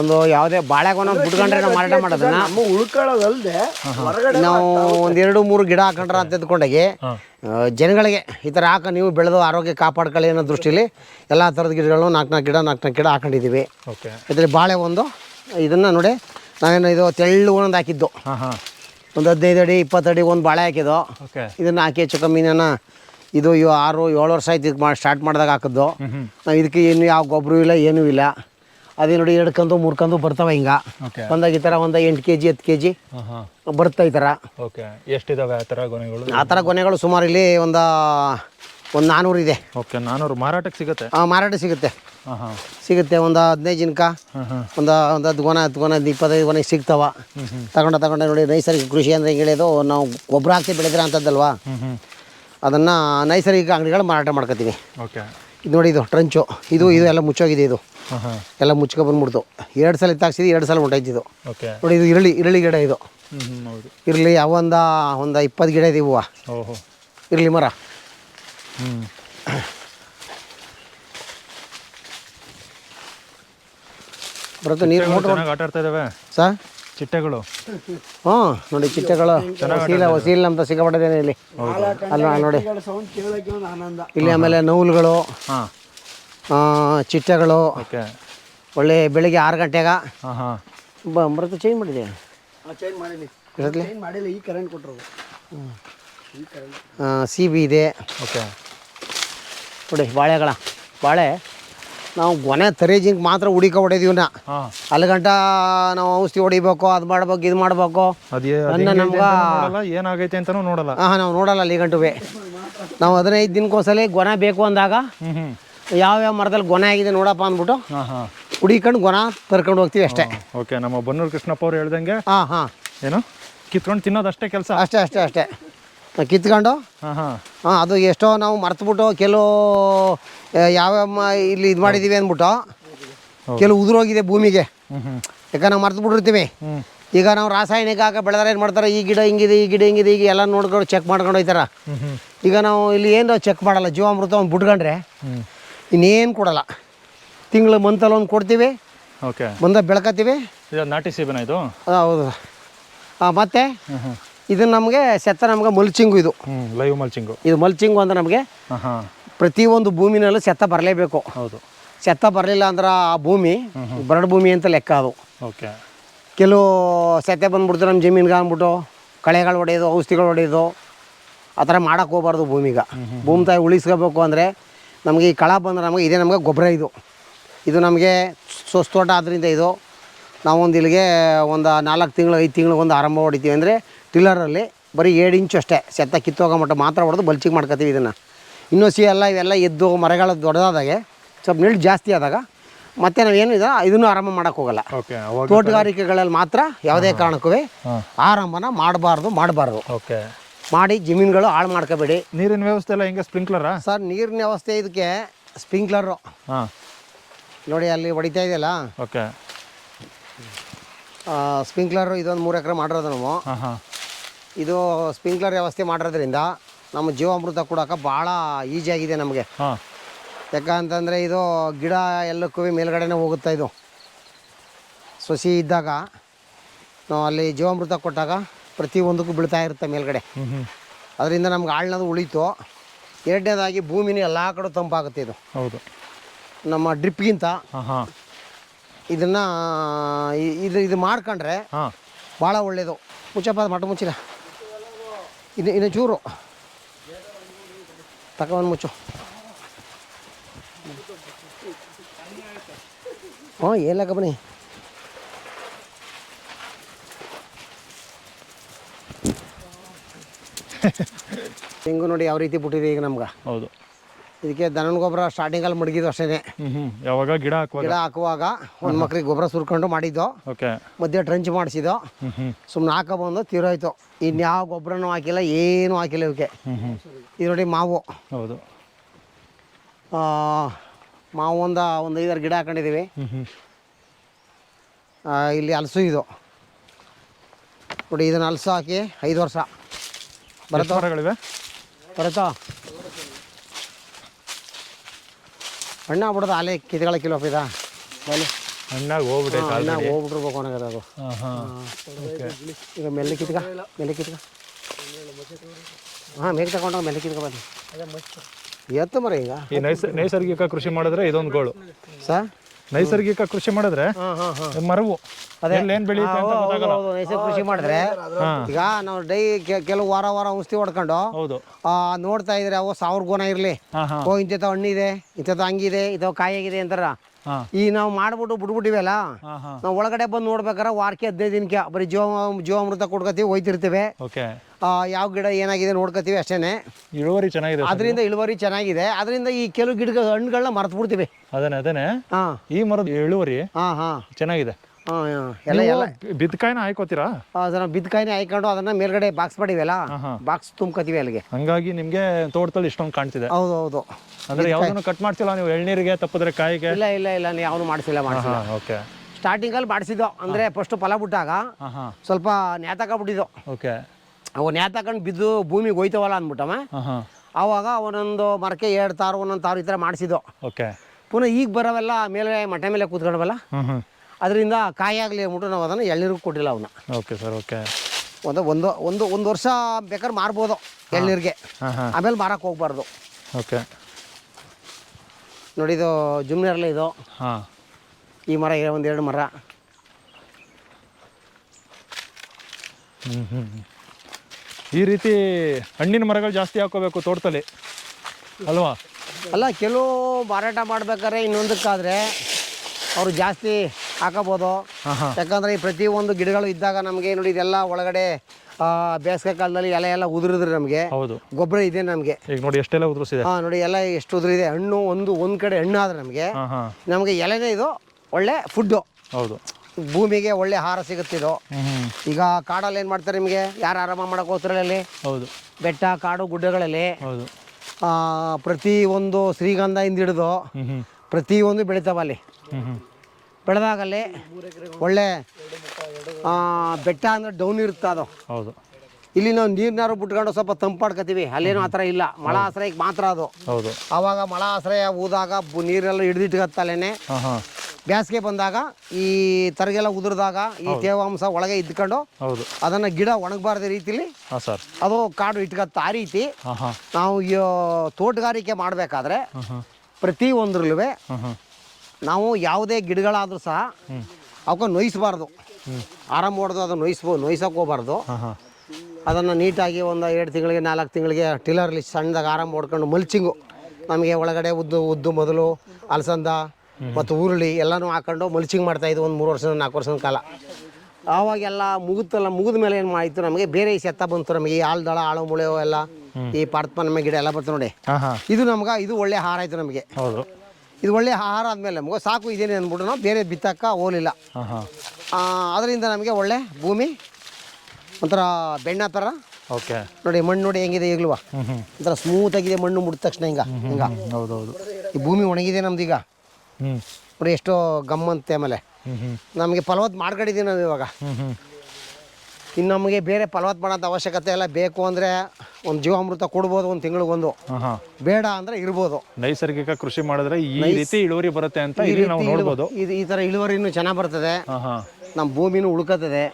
ಒಂದು ಯಾವುದೇ ಬಾಳೆಗೊನ ಬಿಟ್ಕೊಂಡ್ರೆ ನಾವು ಮಾರಾಟ ಮಾಡೋದನ್ನ ಉಳ್ಕೊಳ್ಳೋದಲ್ದೆ ಹೊರಗಡೆ ನಾವು ಒಂದೆರಡು ಎರಡು ಮೂರು ಗಿಡ ಹಾಕೊಂಡ್ರ ಅಂತ ತಿದ್ಕೊಂಡಾಗಿ ಜನಗಳಿಗೆ ಈ ಥರ ಹಾಕ ನೀವು ಬೆಳೆದು ಆರೋಗ್ಯ ಕಾಪಾಡ್ಕೊಳ್ಳಿ ಅನ್ನೋ ದೃಷ್ಟಿಲಿ ಎಲ್ಲ ಥರದ ಗಿಡಗಳು ನಾಲ್ಕು ನಾಲ್ಕು ಗಿಡ ನಾಲ್ಕು ನಾಲ್ಕು ಗಿಡ ಹಾಕೊಂಡಿದ್ದೀವಿ ಓಕೆ. ಇದ್ರಲ್ಲಿ ಬಾಳೆ ಒಂದು ಇದನ್ನು ನೋಡಿ ನಾವೇನು ಇದು ತೆಳ್ಳು ಒಂದು ಹಾಕಿದ್ದು. ಹಾಂ ಹಾಂ. ಒಂದು ಹದಿನೈದು ಅಡಿ ಇಪ್ಪತ್ತು ಅಡಿ ಒಂದು ಬಾಳೆ ಹಾಕಿದ್ದು. ಇದನ್ನು ಹಾಕಿ ಹೆಚ್ಚು ಕಮ್ಮಿನ ಇದು ಇವು ಆರು ಏಳು ವರ್ಷ ಆಯ್ತು ಇದು ಮಾಡಿ ಸ್ಟಾರ್ಟ್ ಮಾಡಿದಾಗ ಹಾಕಿದ್ದು. ನಾವು ಇದಕ್ಕೆ ಏನು ಯಾವ ಗೊಬ್ಬರ ಇಲ್ಲ ಏನೂ ಇಲ್ಲ. ಅದೇ ನೋಡಿ ಎರಡ್ಕಂದು ಮೂರ್ಕಂದು ಬರ್ತಾವೆ ಹಿಂಗೆ. ಬಂದಾಗ ಒಂದಾಗ ಈ ಥರ ಒಂದು ಎಂಟು ಕೆ ಜಿ ಹತ್ತು ಕೆ ಜಿ ಬರ್ತಾ ಈ ಥರ ಎಷ್ಟಿದಾವೆ ಆ ಥರ ಗೊನೆಗಳು? ಆ ಥರ ಗೊನೆಗಳು ಸುಮಾರು ಇಲ್ಲಿ ಒಂದು ಒಂದು ನಾನ್ನೂರು ಇದೆ. ಓಕೆ ನಾನ್ನೂರು ಮಾರಾಟಕ್ಕೆ ಸಿಗುತ್ತೆ? ಹಾಂ ಮಾರಾಟ ಸಿಗುತ್ತೆ. ಸಿಗುತ್ತೆ. ಒಂದು ಹದಿನೈದು ಜನಕ ಒಂದು ಒಂದು ಹತ್ತು ಗೊನ ಹತ್ತು ಗೊನ ಒಂದು ಇಪ್ಪತ್ತೈದು ಗೊನೆ ಸಿಗ್ತಾವ. ತಗೊಂಡ ತಗೊಂಡ ನೋಡಿ ನೈಸರ್ಗಿಕ ಕೃಷಿ ಅಂದರೆ ಹಿಂಗೆ ಹೇಳಿದ್ದು ನಾವು ಗೊಬ್ಬರ ಹಾಕಿ ಬೆಳೆದ್ರೆ ಅಂಥದ್ದಲ್ವಾ? ಅದನ್ನು ನೈಸರ್ಗಿಕ ಅಂಗಡಿಗಳು ಮಾರಾಟ ಮಾಡ್ಕೋತೀವಿ. ಓಕೆ. ಇದು ನೋಡಿ ಇದು ಟ್ರಂಚು. ಇದು ಇದು ಎಲ್ಲ ಮುಚ್ಚೋಗಿದೆ ಇದು. ಎಲ್ಲ ಮುಚ್ಕೊ ಬಂದ್ಬಿಡ್ತು. ಎರಡು ಸಲ ಎತ್ತಾಕ್ಸಿದ್ದು ಎರಡು ಸಲ ಹೊಂಟೈತಿದ್ದು ಇದು. ನೋಡಿ ಇದು ಇರಳಿ ಇರಳಿ ಗಿಡ ಇದು. ಇರಲಿ ಅವೊಂದು ಒಂದು ಇಪ್ಪತ್ತು ಗಿಡ ಇದೆ ಹೂವು ಇರಲಿ ಮರ. ಬರುತ್ತೆ ನೀರು ಮೋಟ್ರ್ ಚೆನ್ನಾಗಿ ಆಟ ಆಡ್ತಾ ಇದ್ದಾವೆ ಸರ್ ಚಿಟ್ಟೆಗಳು. ಹ್ಞೂ ನೋಡಿ ಚಿಟ್ಟೆಗಳು. ವಸೀಲ ವಸೀಲ್ ಅಂತ ಸಿಕ್ಕಾಪಟ್ಟಿದ್ದೇನೆ ಇಲ್ಲಿ. ಅಲ್ಲ ನೋಡಿ. ಸೌಂಡ್ ಕೇಳೋಕೆ ಒಂದು ಆನಂದ. ಇಲ್ಲಿ ಆಮೇಲೆ ನೌಲ್ಗಳು ಹಾಂ. ಆ, ಚಿಟ್ಟೆಗಳು. ಓಕೆ. ಒಳ್ಳೆ ಬೆಳಿಗ್ಗೆ ಆರು ಗಂಟೆಗ. ಬರುತ್ತೆ ಚೇಂಜ್ ಮಾಡಿದೆ ಚೇಂಜ್ ಮಾಡಿಲ್ಲ ಚೇಂಜ್ ಮಾಡಿಲ್ಲ ಈ ಕರೆಂಟ್ ಕೊಟ್ಟರು ಈ ಕರೆಂಟ್ ಸಿ ಬಿ ಇದೆ. ಓಕೆ. ನೋಡಿ ಬಾಳೆಗಳ. ಬಾಳೆ ನಾವು ಗೊನೆ ತರೇಜಿಂಗ್ ಮಾತ್ರ ಹುಡಿಕ ಹೊಡೆದೀವನ್ನ ಹಾಂ. ಅಲ್ಲಿ ಗಂಟ ನಾವು ಔಷಧಿ ಹೊಡಿಬೇಕು ಅದು ಮಾಡ್ಬೇಕು ಇದು ಮಾಡ್ಬೇಕು. ಏನಾಗೈತೆ ಅಂತಲೂ ನೋಡಲ್ಲ. ಹಾಂ ನಾವು ನೋಡಲ್ಲ ಅಲ್ಲಿ ಗಂಟುವೆ. ನಾವು ಹದಿನೈದು ದಿನಕ್ಕೋಸಲಿ ಗೊನೆ ಬೇಕು ಅಂದಾಗ ಯಾವ ಯಾವ ಯಾವ್ಯಾವ ಮರದಲ್ಲಿ ಗೊನೆ ಆಗಿದೆ ನೋಡಪ್ಪ ಅಂದ್ಬಿಟ್ಟು ಹುಡಿಕೊಂಡು ಗೊನ ತರ್ಕೊಂಡು ಹೋಗ್ತೀವಿ ಅಷ್ಟೇ. ಓಕೆ ನಮ್ಮ ಬನ್ನೂರು ಕೃಷ್ಣಪ್ಪ ಅವ್ರು ಹೇಳ್ದಂಗೆ ಹಾಂ ಹಾಂ. ಏನು? ಕಿತ್ಕೊಂಡು ತಿನ್ನೋದಷ್ಟೇ ಕೆಲಸ? ಅಷ್ಟೇ ಅಷ್ಟೇ ಅಷ್ಟೇ. ಕಿತ್ಕೊಂಡು? ಹಾಂ ಹಾಂ. ಹಾಂ ಅದು ಎಷ್ಟೋ ನಾವು ಮರ್ತುಬಿಟ್ಟು ಕೆಲವು ಯಾವ್ಯಾವ ಇಲ್ಲಿ ಇದು ಮಾಡಿದ್ದೀವಿ ಅಂದ್ಬಿಟ್ಟು ಕೆಲವು ಉದುರೋಗಿದೆ ಭೂಮಿಗೆ. ಯಾಕಂದ್ರೆ ನಾವು ಮರ್ತು ಬಿಟ್ಟಿರ್ತೀವಿ. ಈಗ ನಾವು ರಾಸಾಯನಿಕ ಹಾಕಿ ಬೆಳೆದ್ರೆ ಏನು ಮಾಡ್ತಾರೆ? ಈ ಗಿಡ ಹಿಂಗಿದೆ ಈ ಗಿಡ ಹಿಂಗಿದೆ ಈಗ ಎಲ್ಲ ನೋಡ್ಕೊಂಡು ಚೆಕ್ ಮಾಡ್ಕೊಂಡು ಹೋಯ್ತಾರ. ಈಗ ನಾವು ಇಲ್ಲಿ ಏನು ಚೆಕ್ ಮಾಡಲ್ಲ. ಜೀವಾಮೃತ ಒಂದು ಬಿಟ್ಕೊಂಡ್ರೆ ಇನ್ನೇನು ಕೊಡಲ್ಲ. ತಿಂಗಳು ಮಂತಲ್ಲಿ ಒಂದು ಕೊಡ್ತೀವಿ. ಓಕೆ. ಮುಂದೆ ಬೆಳ್ಕತ್ತೀವಿ. ನಾಟಿ ಸೀಬೆನಾ ಇದು? ಹೌದು. ಮತ್ತೆ ಇದು ನಮಗೆ ಸೆತ್ತ ನಮಗೆ ಮಲ್ಚಿಂಗು ಇದು. Live mulching. ಇದು ಮಲ್ಚಿಂಗು ಅಂದ್ರೆ ನಮಗೆ ಪ್ರತಿಯೊಂದು ಭೂಮಿನಲ್ಲೂ ಸೆತ್ತ ಬರಲೇಬೇಕು. ಹೌದು. ಸೆತ್ತ ಬರಲಿಲ್ಲ ಅಂದ್ರೆ ಆ ಭೂಮಿ ಬರಡು ಭೂಮಿ ಅಂತ ಲೆಕ್ಕ ಅದು. ಓಕೆ. ಕೆಲವು ಸೆತ್ತೆ ಬಂದ್ಬಿಡ್ತು ನಮ್ಮ ಜಮೀನ್ಗೆ ಅಂದ್ಬಿಟ್ಟು ಕಳೆಗಳು ಹೊಡೆಯೋದು ಔಷಧಿಗಳು ಹೊಡೆಯೋದು ಆ ಥರ ಮಾಡೋಕ್ಕೆ ಹೋಗ್ಬಾರ್ದು ಭೂಮಿಗೆ. ಭೂಮಿ ತಾಯಿ ಉಳಿಸ್ಕೋಬೇಕು ಅಂದರೆ ನಮಗೆ ಈ ಕಳ ಬಂದ್ರೆ ನಮಗೆ ಇದೇ ನಮಗೆ ಗೊಬ್ಬರ ಇದು. ಇದು ನಮಗೆ ಸೊಸ್ ತೋಟ ಆದ್ದರಿಂದ ಇದು. ನಾವೊಂದು ಇಲ್ಲಿಗೆ ಒಂದು ನಾಲ್ಕು ತಿಂಗಳು ಐದು ತಿಂಗಳು ಒಂದು ಆರಂಭ ಹೊಡಿತೀವಿ ಅಂದರೆ ಟಿಲ್ಲರಲ್ಲಿ ಬರೀ ಏಳು ಇಂಚು ಅಷ್ಟೇ. ಸೆತ್ತ ಕಿತ್ತೋಗೋ ಮಟ್ಟ ಮಾತ್ರ ಹೊಡೆದು ಬಲ್ಚಿಗೆ ಮಾಡ್ಕೋತೀವಿ ಇದನ್ನು. ಇನ್ನೂ ಸಿ ಎಲ್ಲ ಇವೆಲ್ಲ ಎದ್ದು ಮರಗಳು ದೊಡ್ಡದಾದಾಗೆ ಸ್ವಲ್ಪ ನಿಲ್ಲು ಜಾಸ್ತಿ ಆದಾಗ ಮತ್ತೆ ನಾವೇನು ಇದೆ ಇದನ್ನು ಆರಂಭ ಮಾಡೋಕೆ ಹೋಗಲ್ಲ. ತೋಟಗಾರಿಕೆಗಳಲ್ಲಿ ಮಾತ್ರ ಯಾವುದೇ ಕಾರಣಕ್ಕೂ ಆರಂಭನ ಮಾಡಬಾರ್ದು ಮಾಡಬಾರ್ದು. ಓಕೆ ಮಾಡಿ ಜಮೀನುಗಳು ಹಾಳು ಮಾಡ್ಕೋಬೇಡಿ. ನೀರಿನ ವ್ಯವಸ್ಥೆ ಎಲ್ಲ ಹಿಂಗೆ ಸ್ಪ್ರಿಂಕ್ಲರ? ಸರ್ ನೀರಿನ ವ್ಯವಸ್ಥೆ ಇದಕ್ಕೆ ಸ್ಪ್ರಿಂಕ್ಲರು. ಹಾಂ. ನೋಡಿ ಅಲ್ಲಿ ಹೊಡಿತಾ ಇದೆಯಲ್ಲ? ಓಕೆ ಸ್ಪ್ರಿಂಕ್ಲರು ಇದೊಂದು ಮೂರು ಎಕರೆ ಮಾಡಿರೋದು ನಾವು. ಇದು ಸ್ಪ್ರಿಂಕ್ಲರ್ ವ್ಯವಸ್ಥೆ ಮಾಡಿರೋದ್ರಿಂದ ನಮ್ಮ ಜೀವಾಮೃತ ಕೊಡೋಕೆ ಭಾಳ ಆಗಿದೆ ನಮಗೆ. ಹಾಂ. ಯಾಕಂತಂದರೆ ಇದು ಗಿಡ ಎಲ್ಲಕ್ಕೂ ಮೇಲ್ಗಡೆನೇ ಹೋಗುತ್ತೆ ಇದು. ಸೊಸಿ ಇದ್ದಾಗ ನಾವು ಅಲ್ಲಿ ಜೀವಾಮೃತ ಕೊಟ್ಟಾಗ ಪ್ರತಿಯೊಂದಕ್ಕೂ ಬೀಳ್ತಾ ಇರುತ್ತೆ ಮೇಲ್ಗಡೆ. ಅದರಿಂದ ನಮ್ಗೆ ಆಳ್ನದು ಉಳಿತು. ಎರಡನೇದಾಗಿ ಭೂಮಿನ ಎಲ್ಲ ಕಡೆ ತಂಪಾಗುತ್ತೆ ಇದು. ಹೌದು. ನಮ್ಮ ಡ್ರಿಪ್ಗಿಂತ ಹಾಂ ಇದನ್ನು ಇದು ಇದು ಮಾಡ್ಕೊಂಡ್ರೆ ಹಾಂ. ಭಾಳ ಒಳ್ಳೆಯದು ಮುಚ್ಚಪ್ಪ ಅದು ಮಟ ಮುಚ್ಚಿಲ್ಲ. ಇದು ಇನ್ನು ಚೂರು ತಗೊಂಡು ಮುಚ್ಚು ಹ್ಞೂ ಏನಿಲ್ಲ ಬನ್ನಿ ತೆಂಗು ನೋಡಿ ಯಾವ ರೀತಿ ಬಿಟ್ಟಿದೆ ಈಗ ನಮ್ಗೆ ಹೌದು. ಇದಕ್ಕೆ ದನನ ಗೊಬ್ಬರ ಸ್ಟಾರ್ಟಿಂಗಲ್ಲಿ ಮಡಗಿದ್ದು ಅಷ್ಟೇ ಯಾವಾಗ? ಗಿಡ ಹಾಕುವಾಗ? ಗಿಡ ಹಾಕುವಾಗ ಒಂದು ಮಕ್ಳಿಗೆ ಗೊಬ್ಬರ ಸುರ್ಕೊಂಡು ಮಾಡಿದ್ದು. ಓಕೆ. ಮಧ್ಯೆ ಟ್ರಂಚ್ ಮಾಡಿಸಿದ್ದು. ಸುಮ್ಮನೆ ಹಾಕೋ ಬಂದು ತೀರೋಯ್ತು. ಇನ್ಯಾವ ಗೊಬ್ಬರನೂ ಹಾಕಿಲ್ಲ ಏನೂ ಹಾಕಿಲ್ಲ ಇವಕ್ಕೆ. ಇದು ನೋಡಿ ಮಾವು. ಹೌದು. ಮಾವು ಒಂದು ಒಂದು ಐದಾರು ಗಿಡ ಹಾಕೊಂಡಿದ್ದೀವಿ. ಇಲ್ಲಿ ಹಲಸು ಇದು. ನೋಡಿ ಇದನ್ನು ಹಲಸು ಹಾಕಿ ಐದು ವರ್ಷ. ಬರುತ್ತಾ? ಬರುತ್ತಾ? ಹಣ್ಣ ಬಿಡೋದು ಅಲ್ಲೇ ಕಿತ್ಗಳ ಕಿಲೋ ಇದ ಮೇಲೆ ಹಣ್ಣಾಗಿ ಹೋಗ್ಬಿಟ್ಟೈತೆ ಹಣ್ಣ ಹೋಗ್ಬಿಟ್ಟಿರ್ಬೇಕು ಅದು. ಹಾಂ ಹಾಂ. ಈಗ ಮೆಲ್ಲ ಕಿತ್ಕ ಮೆಲ್ಲ ಕಿತ್ಕ. ಹಾಂ ಮೇಗೆ ತಗೊಂಡಾಗ ಮೆಲ್ಲ ಕಿತ್ಕ ಬನ್ನಿ. ಎತ್ತು ಮರ ಈಗ. ಈ ನೈಸ ನೈಸರ್ಗಿಕ ಕೃಷಿ ಮಾಡಿದ್ರೆ ಇದೊಂದು ಗೋಳು. ಸರ್ ನೈಸರ್ಗಿಕ ಕೃಷಿ ಮಾಡಿದ್ರೆ ಮರವು. ಅದೇ. ಎಲ್ಲಿ ಏನ್ ಬೆಳೆಯುತ್ತೆ ಅಂತ ಗೊತ್ತಾಗಲ್ಲ. ಹೌದು ನೈಸರ್ಗಿಕ ಕೃಷಿ ಮಾಡಿದ್ರೆ ಈಗ ನಾವು ಡೈ ಕೆಲವು ವಾರ ವಾರ ಔಷಧಿ ಹೊಡ್ಕೊಂಡು ಹೌದು. ನೋಡ್ತಾ ಇದ್ರೆ ಅವು ಸಾವಿರ ಗುಣ ಇರ್ಲಿ. ಓ ಇಂಥ ಹಣ್ಣಿದೆ ಇಂಥದ್ದು ಹಂಗಿದೆ ಇದು ಆಗಿದೆ ಅಂತಾರ. ಈ ನಾವು ಮಾಡ್ಬಿಟ್ಟು ಹಾಂ ನಾವು ಒಳಗಡೆ ಬಂದು ನೋಡ್ಬೇಕಾರ ವಾರಕ್ಕೆ ಹದಿನೈದು ದಿನಕ್ಕೆ ಬರೀ ಜೀವ ಜೀವಾಮೃತ ಕೊಡ್ಕೊತೀವಿ ಹೋಯ್ತಿರ್ತೇವೆ. ಯಾವ ಗಿಡ ಏನಾಗಿದೆ ನೋಡ್ಕೊತೀವಿ ಅಷ್ಟೇನೆ. ಇಳುವರಿ ಚೆನ್ನಾಗಿದೆ ಅದರಿಂದ ಇಳುವರಿ ಚೆನ್ನಾಗಿದೆ. ಅದರಿಂದ ಈ ಕೆಲವು ಗಿಡಗಳ ಹಣ್ಣುಗಳನ್ನ ಮರ್ತು ಬಿಡ್ತೀವಿ ಅದೇನೆ ಅದೇನೆ ಹಾಂ. ಈ ಮರದ ಇಳುವರಿ ಹಾ ಹಾ. ಚೆನ್ನಾಗಿದೆ. ಎಲ್ಲ ಎಲ್ಲ ಬಿದ್ಕಾಯಿನ ಹಾಯ್ಕೋತೀರಾ? ಅದನ್ನ ಬಿದ್ಕಾಯಿನ ಹಾಯ್ಕೊಂಡು ಅದನ್ನ ಮೇಲ್ಗಡೆ ಬಾಕ್ಸ್ ಮಾಡಿವಲ್ಲ ಬಾಕ್ಸ್ ತುಂಬ್ಕೊತೀವಿ ಅಲ್ಲಿಗೆ. ಹಂಗಾಗಿ ನಿಮ್ಗೆ ತೋಟದಲ್ಲಿ ಇಷ್ಟೊಂದು ಕಾಣ್ತಿದೆ. ಹೌದು ಹೌದು. ಅಂದ್ರೆ ಯಾವ್ದನ್ನು ಕಟ್ ಮಾಡ್ತಿಲ್ಲ ನೀವು ಎಳ್ನೀರಿಗೆ ತಪ್ಪಿದ್ರೆ ಕಾಯಿಗೆ? ಇಲ್ಲ ಇಲ್ಲ ಇಲ್ಲ ನೀವು ಯಾವನು ಮಾಡಿಸಿಲ್ಲ ಮಾಡಿಸಿಲ್ಲ. ಓಕೆ ಸ್ಟಾರ್ಟಿಂಗ್ ಅಲ್ಲಿ ಮಾಡಿಸಿದ್ದು ಅಂದ್ರೆ ಫಸ್ಟ್ ಫಲ ಬಿಟ್ಟಾಗ ಸ್ವಲ್ಪ ನ್ಯಾತಕೊಂಡ್ಬಿಟ್ಟಿದ್ದು ಓಕೆ ಅವು ನ್ಯಾತಕೊಂಡು ಬಿದ್ದು ಭೂಮಿಗೆ ಹೋಯ್ತವಲ್ಲ ಅಂದ್ಬಿಟ್ಟವ. ಅವಾಗ ಒಂದೊಂದು ಮರಕ್ಕೆ ಎರಡು ತಾರು ಒಂದೊಂದು ತಾರು ಈ ಥರ ಮಾಡಿಸಿದ್ದು. ಓಕೆ ಪುನಃ ಈಗ ಬರೋವೆಲ್ಲ ಮೇಲೆ ಮಠ ಮೇಲೆ ಕೂತ್ಕೊಂಡವಲ್ಲ? ಅದರಿಂದ ಕಾಯಿ ಆಗಲಿ ಅಂದ್ಬಿಟ್ಟು ನಾವು ಅದನ್ನು ಎಳ್ನೀರಿಗೆ ಕೊಟ್ಟಿಲ್ಲ ಅವನ್ನ. Okay sir okay. ಒಂದು ಒಂದು ಒಂದು ಒಂದು ವರ್ಷ ಬೇಕಾದ್ರೆ ಮಾರ್ಬೋದು ಎಳ್ನೀರಿಗೆ. ಹಾಂ ಹಾಂ. ಆಮೇಲೆ ಮಾರಕ್ಕೆ ಹೋಗ್ಬಾರ್ದು. ಓಕೆ. ನೋಡಿ ಇದು ಜುಮ್ನೇರಲ್ಲ ಇದು. ಹಾಂ. ಈ ಮರ ಇದೆ ಎರಡು ಮರ. ಹ್ಞೂ ಹ್ಞೂ ಈ ರೀತಿ ಹಣ್ಣಿನ ಮರಗಳು ಜಾಸ್ತಿ ಹಾಕೋಬೇಕು ತೋಟದಲ್ಲಿ. ಅಲ್ವಾ? ಅಲ್ಲ ಕೆಲವು ಮಾರಾಟ ಮಾಡ್ಬೇಕಾದ್ರೆ ಇನ್ನೊಂದಕ್ಕಾದರೆ ಅವರು ಜಾಸ್ತಿ ಹಾಕೋಬೋದು. ಯಾಕಂದ್ರೆ ಈ ಪ್ರತಿ ಒಂದು ಗಿಡಗಳು ಇದ್ದಾಗ ನಮಗೆ ನೋಡಿ ಇದೆಲ್ಲ ಒಳಗಡೆ ಆ, ಬೇಸಿಗೆ ಕಾಲದಲ್ಲಿ ಎಲೆ ಎಲ್ಲ ಉದುರಿದ್ರೆ ನಮಗೆ ಹೌದು. ಗೊಬ್ಬರ ಇದೆ ನಮಗೆ. ಈಗ ನೋಡಿ ಎಷ್ಟೆಲ್ಲ ಉದುರಿಸಿದೆ. ಹಾ ನೋಡಿ ಎಲ್ಲ ಎಷ್ಟು ಉದುರಿದೆ. ಹಣ್ಣು ಒಂದು ಒಂದು ಕಡೆ ಹಣ್ಣು ಆದ್ರೆ ನಮಗೆ ನಮಗೆ ಎಲೆನೇ ಇದು ಒಳ್ಳೆ ಫುಡ್ಡು ಹೌದು. ಭೂಮಿಗೆ ಒಳ್ಳೆ ಆಹಾರ ಸಿಗುತ್ತಿದ್ದು ಹ್ಞೂ ಈಗ ಕಾಡಲ್ಲಿ ಏನ್ ಮಾಡ್ತಾರೆ ನಿಮಗೆ? ಯಾರು ಆರಾಮ ಮಾಡಕ್ ಹೋಗ್ತಾರೆ ಅಲ್ಲಿ? ಹೌದು. ಬೆಟ್ಟ ಕಾಡು ಗುಡ್ಡಗಳಲ್ಲಿ. ಹೌದು. ಆ, ಪ್ರತಿ ಒಂದು ಶ್ರೀಗಂಧ ಹಿಡಿದು ಪ್ರತಿ ಒಂದು ಬೆಳಿತಾವ ಅಲ್ಲಿ. ಬೆಳೆದಾಗಲ್ಲಿ ಒಳ್ಳೆ ಬೆಟ್ಟ ಅಂದರೆ ಡೌನ್ ಇರುತ್ತೆ ಅದು. ಹೌದು. ಇಲ್ಲಿ ನಾವು ನೀರ್ನಾರು ಬಿಟ್ಕೊಂಡು ಸ್ವಲ್ಪ ತಂಪಾಡ್ಕತ್ತೀವಿ ಅಲ್ಲೇನು ಆ ಥರ ಇಲ್ಲ. ಮಳ ಆಶ್ರಯಕ್ಕೆ ಮಾತ್ರ ಅದು. ಹೌದು. ಆವಾಗ ಮಳ ಆಶ್ರಯ ಊದಾಗ ನೀರೆಲ್ಲ ಹಿಡಿದಿಟ್ಕತ್ತಲೇನೆ ಬ್ಯಾಸಿಗೆ ಬೇಸಿಗೆ ಬಂದಾಗ ಈ ತರಗೆಲ್ಲ ಉದುರಿದಾಗ ಈ ತೇವಾಂಶ ಒಳಗೆ ಇದ್ಕೊಂಡು ಹೌದು. ಅದನ್ನು ಗಿಡ ಒಣಗಬಾರ್ದ ರೀತಿಲಿ ಅದು ಕಾಡು ಇಟ್ಕತ್ತ ಆ ರೀತಿ ನಾವು ಈ ತೋಟಗಾರಿಕೆ ಮಾಡಬೇಕಾದ್ರೆ ಪ್ರತಿ ಒಂದ್ರಲ್ಲೂ ನಾವು ಯಾವುದೇ ಗಿಡಗಳಾದರೂ ಸಹ ಅವಕ್ಕೆ ನೋಯಿಸಬಾರ್ದು. ಆರಾಮ ಹೊಡೆದು ಅದನ್ನು ನೋಯಿಸ್ಬೋ ನೋಯಿಸೋಕೆ ಹೋಗ್ಬಾರ್ದು. ಅದನ್ನು ನೀಟಾಗಿ ಒಂದು ಎರಡು ತಿಂಗಳಿಗೆ ನಾಲ್ಕು ತಿಂಗಳಿಗೆ ಟಿಲ್ಲರ್ಲಿ ಸಣ್ಣದಾಗ ಆರಾಮ ಹೊಡ್ಕೊಂಡು ಮಲ್ಚಿಂಗು. ನಮಗೆ ಒಳಗಡೆ ಉದ್ದು ಉದ್ದು ಮೊದಲು ಅಲಸಂದ ಮತ್ತು ಉರುಳಿ ಎಲ್ಲನೂ ಹಾಕೊಂಡು ಮಲ್ಚಿಂಗ್ ಮಾಡ್ತಾಯಿದ್ವಿ ಒಂದು ಮೂರು ವರ್ಷದ ನಾಲ್ಕು ವರ್ಷದ ಕಾಲ. ಆವಾಗೆಲ್ಲ ಮುಗಿತಲ್ಲ ಮುಗಿದ ಮೇಲೆ ಏನು ಮಾಡಿತ್ತು ನಮಗೆ? ಬೇರೆ ಈ ಸೆತ್ತ ಬಂತು ನಮಗೆ. ಈ ಆಳ್ದಳ ಆಳು ಮುಳೆಯೋ ಎಲ್ಲ ಈ ಪಾಡ್ಪನ ಗಿಡ ಎಲ್ಲ ಬರ್ತು ನೋಡಿ. ಇದು ನಮ್ಗೆ ಇದು ಒಳ್ಳೆ ಆಹಾರ ಆಯಿತು ನಮಗೆ. ಹೌದು. ಇದು ಒಳ್ಳೆ ಆಹಾರ ಆದಮೇಲೆ ನಮಗೆ. ಸಾಕು ಇದೇನೆ ಅಂದ್ಬಿಟ್ಟು ನಾವು ಬೇರೆ ಬಿತ್ತಕ್ಕ ಹೋಲಿಲ್ಲ ಹಾಂ ಹಾಂ ಅದರಿಂದ ನಮಗೆ ಒಳ್ಳೆ ಭೂಮಿ ಒಂಥರ ಬೆಣ್ಣ ಥರ ಓಕೆ. ನೋಡಿ ಮಣ್ಣು ನೋಡಿ ಹೆಂಗಿದೆ ಈಗಲೂ. ಒಂಥರ ಸ್ಮೂತ್ ಆಗಿದೆ ಮಣ್ಣು ಮುಟ್ಟಿದ ತಕ್ಷಣ ಹಿಂಗ ಹಿಂಗ. ಹೌದು ಹೌದು ಈ ಭೂಮಿ ಒಣಗಿದೆ ನಮ್ದು ಈಗ. ಹ್ಞೂ ನೋಡಿ ಎಷ್ಟೋ ಗಮ್ಮಂತೆ ಆಮೇಲೆ. ನಮಗೆ ಫಲವತ್ತು ಮಾಡ್ಕೊಂಡಿದ್ದೀವಿ ನಾವು ಇವಾಗ. ಇನ್ನು ನಮಗೆ ಬೇರೆ ಫಲವತ್ ಮಾಡೋಂಥ ಅವಶ್ಯಕತೆ ಎಲ್ಲ ಬೇಕು ಅಂದ್ರೆ ಒಂದು ಜೀವಾಮೃತ ಕೊಡ್ಬೋದು ಒಂದು ತಿಂಗಳಿಗೊಂದು. ಬೇಡ ಅಂದ್ರೆ ಇರ್ಬೋದು. ನೈಸರ್ಗಿಕ ಕೃಷಿ ಮಾಡಿದ್ರೆ ಈ ರೀತಿ ಇಳುವರಿ ಬರುತ್ತೆ ಅಂತ ಇಲ್ಲಿ ನಾವು ನೋಡ್ಬೋದು. ಇದು ಈ ಥರ ಇಳುವರಿನೂ ಚೆನ್ನಾಗಿ ಬರ್ತದೆ. ನಮ್ಮ ಭೂಮಿನೂ ಉಳ್ಕೋತದೆ.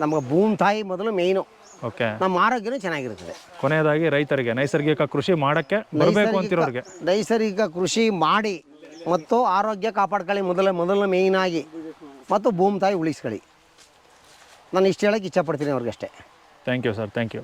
ನಮ್ಗೆ ಭೂಮಿ ತಾಯಿ ಮೊದಲು ಮೇಯ್ನು. ಓಕೆ. ನಮ್ಮ ಆರೋಗ್ಯನೂ ಚೆನ್ನಾಗಿರ್ತದೆ. ಕೊನೆಯದಾಗಿ ರೈತರಿಗೆ ನೈಸರ್ಗಿಕ ಕೃಷಿ ಮಾಡಕ್ಕೆ ಬರಬೇಕು ಅಂತಿರೋರಿಗೆ. ನೈಸರ್ಗಿಕ ಕೃಷಿ ಮಾಡಿ ಮತ್ತು ಆರೋಗ್ಯ ಕಾಪಾಡ್ಕೊಳ್ಳಿ ಮೊದಲ ಮೊದಲ ಮೇಯ್ನಾಗಿ ಮತ್ತು ಭೂಮಿ ತಾಯಿ ಉಳಿಸ್ಕೊಳ್ಳಿ. ನಾನು ಇಷ್ಟು ಹೇಳಕ್ಕೆ ಇಷ್ಟಪಡ್ತೀನಿ ಅವ್ರಿಗಷ್ಟೇ. Thank you sir thank you